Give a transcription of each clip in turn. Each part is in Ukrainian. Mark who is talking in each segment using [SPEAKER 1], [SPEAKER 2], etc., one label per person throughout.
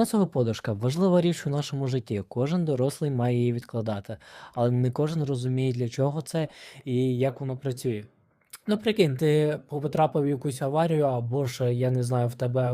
[SPEAKER 1] Фінансова подушка важлива річ у нашому житті. Кожен дорослий має її відкладати, але не кожен розуміє, для чого це і як воно працює. Ну, прикинь, ти потрапив в якусь аварію, або ж, я не знаю, в тебе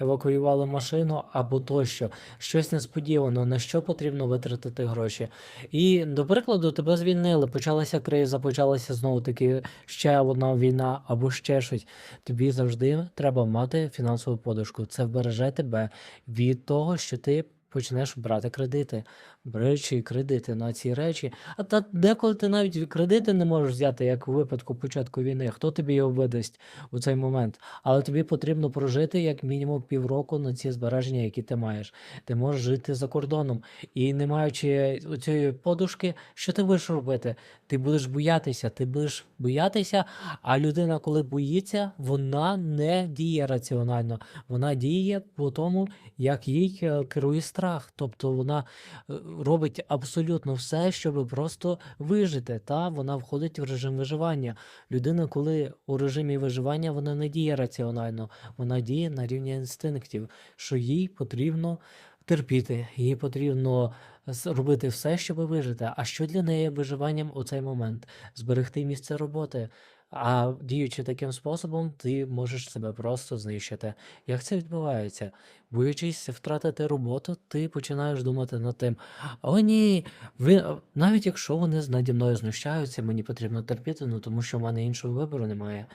[SPEAKER 1] евакуювали машину, або тощо. Щось несподівано, на що потрібно витратити гроші. І, до прикладу, тебе звільнили, почалася криза, почалася знову таки ще одна війна, або ще щось. Тобі завжди треба мати фінансову подушку. Це вбереже тебе від того, що ти почнеш брати кредити, беручи кредити на ці речі. А та деколи ти навіть кредити не можеш взяти, як у випадку початку війни. Хто тобі його видасть у цей момент? Але тобі потрібно прожити як мінімум півроку на ці збереження, які ти маєш. Ти можеш жити за кордоном і не маючи цієї подушки, що ти будеш робити? Ти будеш боятися, ти будеш боятися, а людина, коли боїться, вона не діє раціонально. Вона діє по тому, як їй е, керує страх. Тобто вона е, робить абсолютно все, щоб просто вижити. Та вона входить в режим виживання. Людина, коли у режимі виживання, вона не діє раціонально, вона діє на рівні інстинктів, що їй потрібно терпіти, їй потрібно з- робити все, щоб вижити. А що для неї виживанням у цей момент? Зберегти місце роботи. А діючи таким способом, ти можеш себе просто знищити. Як це відбувається? Боючись втратити роботу, ти починаєш думати над тим: о, ні, ви навіть якщо вони наді мною знущаються, мені потрібно терпіти, ну тому що в мене іншого вибору немає.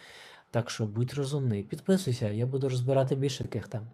[SPEAKER 1] Так що будь розумний, підписуйся, я буду розбирати більше таких тем.